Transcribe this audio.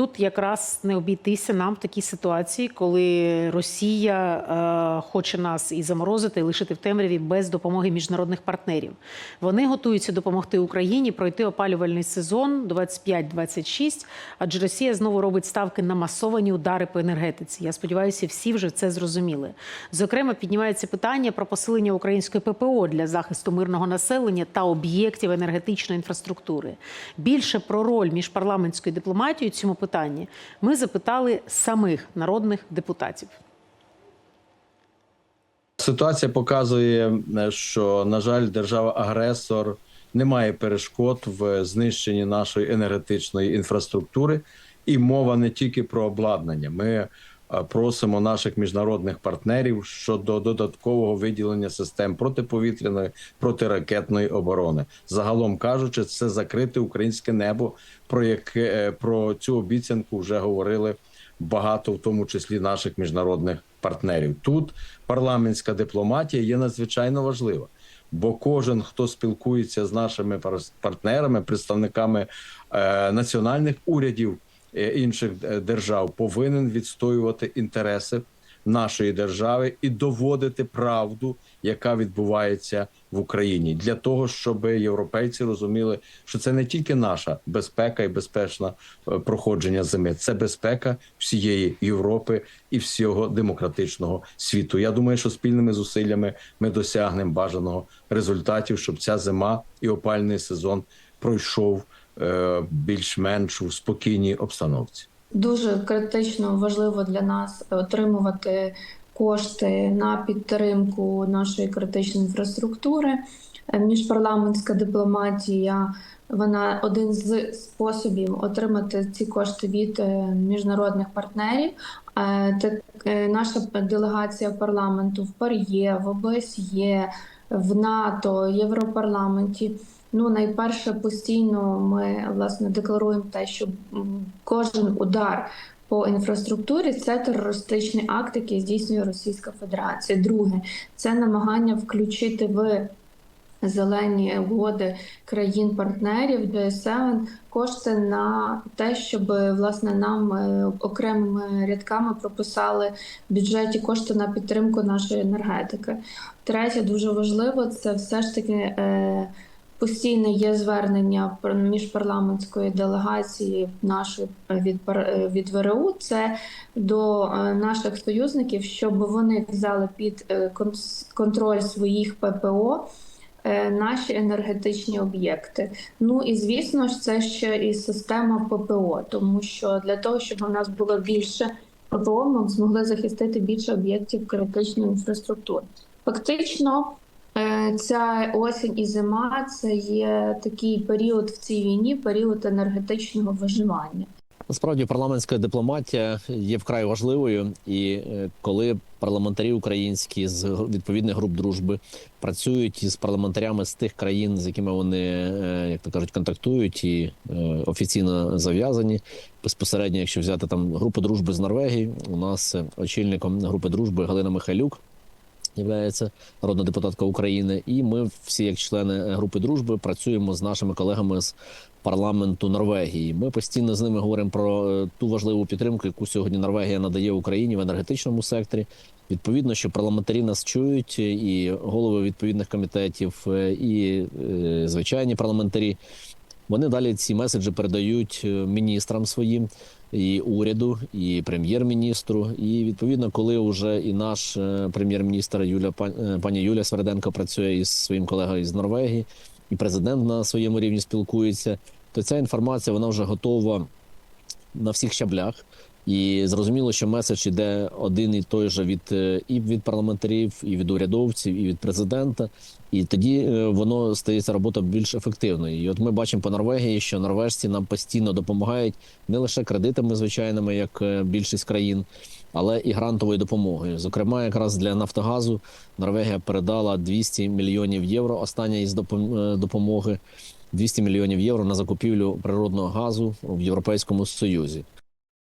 тут якраз не обійтися нам в такій ситуації, коли Росія е, хоче нас і заморозити, і лишити в темряві без допомоги міжнародних партнерів. Вони готуються допомогти Україні пройти опалювальний сезон 25-26, адже Росія знову робить ставки на масовані удари по енергетиці. Я сподіваюся, всі вже це зрозуміли. Зокрема, піднімається питання про посилення української ППО для захисту мирного населення та об'єктів енергетичної інфраструктури. Більше про роль міжпарламентської дипломатії у цьому питанні ми запитали самих народних депутатів. Ситуація показує, е, що на жаль, держава-агресор не має перешкод в знищенні нашої енергетичної інфраструктури, і мова не тільки про обладнання. Ми просимо наших міжнародних партнерів щодо додаткового виділення систем протиповітряної протиракетної оборони. Загалом кажучи, це закрите українське небо, про яке е, про цю обіцянку вже говорили багато, в тому числі наших міжнародних партнерів. Тут парламентська дипломатія є надзвичайно важлива. Бо кожен, хто спілкується з нашими пар- партнерами, представниками е, національних урядів інших е, держав, повинен відстоювати інтереси нашої держави і доводити правду, яка відбувається в Україні, для того, щоб європейці розуміли, що це не тільки наша безпека і безпечне е, проходження зими, це безпека всієї Європи і всього демократичного світу. Я думаю, що спільними зусиллями ми досягнемо бажаного результатів, щоб ця зима і опальний сезон пройшов е, більш-менш у спокійній обстановці. Дуже критично важливо для нас отримувати кошти на підтримку нашої критичної інфраструктури. Е, Міжпарламентська дипломатія вона один з способів отримати ці кошти від е, міжнародних партнерів. Е, Так, е, наша делегація парламенту в ПАРЄ, в ОБСЄ, в НАТО, Європарламенті. Ну, найперше, постійно ми власне декларуємо те, що кожен удар по інфраструктурі це терористичний акт, який здійснює Російська Федерація. Друге, це намагання включити в зелені угоди країн-партнерів G7 кошти на те, щоб власне нам е, окремими рядками прописали в бюджеті кошти на підтримку нашої енергетики. Третє, дуже важливо, це все ж таки. Е, Постійне є звернення міжпарламентської делегації нашої від пар- е, від ВРУ. Це до е, наших союзників, щоб вони взяли під е, контроль своїх ППО е, наші енергетичні об'єкти. Ну і звісно ж, це ще і система ППО, тому що для того, щоб у нас було більше ППО, ми змогли захистити більше об'єктів критичної інфраструктури. Фактично. Е, Ця осінь і зима це є такий період в цій війні, період енергетичного виживання. Насправді парламентська дипломатія є вкрай важливою, і е, коли парламентарі українські з відповідних груп дружби працюють із парламентарями з тих країн, з якими вони, е, як то кажуть, контактують і офіційно зав'язані. Безпосередньо, якщо взяти там групу дружби з Норвегії, у нас очільником групи дружби Галина Михайлюк. Являється народна депутатка України, і ми всі, як члени е, групи дружби, працюємо з нашими колегами з парламенту Норвегії. Ми постійно з ними говоримо про е, ту важливу підтримку, яку сьогодні Норвегія надає Україні в енергетичному секторі. Відповідно, що парламентарі нас чують, е, і голови відповідних комітетів, і звичайні парламентарі. Вони далі ці меседжі передають міністрам своїм і уряду, і прем'єр-міністру. І відповідно, коли вже і наш е, прем'єр-міністр Юля е, пані Юля Сверденко працює із своїм колегою з Норвегії, і президент на своєму рівні спілкується, то ця інформація вона вже готова на всіх щаблях. І зрозуміло, що меседж іде один і той же від е, і від парламентарів, і від урядовців, і від президента. І тоді е, воно стається робота більш ефективною. І от ми бачимо по Норвегії, що норвежці нам постійно допомагають не лише кредитами звичайними, як е, більшість країн, але і грантовою допомогою. Зокрема, якраз для Нафтогазу Норвегія передала 200 мільйонів євро. Остання із допом- допомоги 200 мільйонів євро на закупівлю природного газу в Європейському Союзі.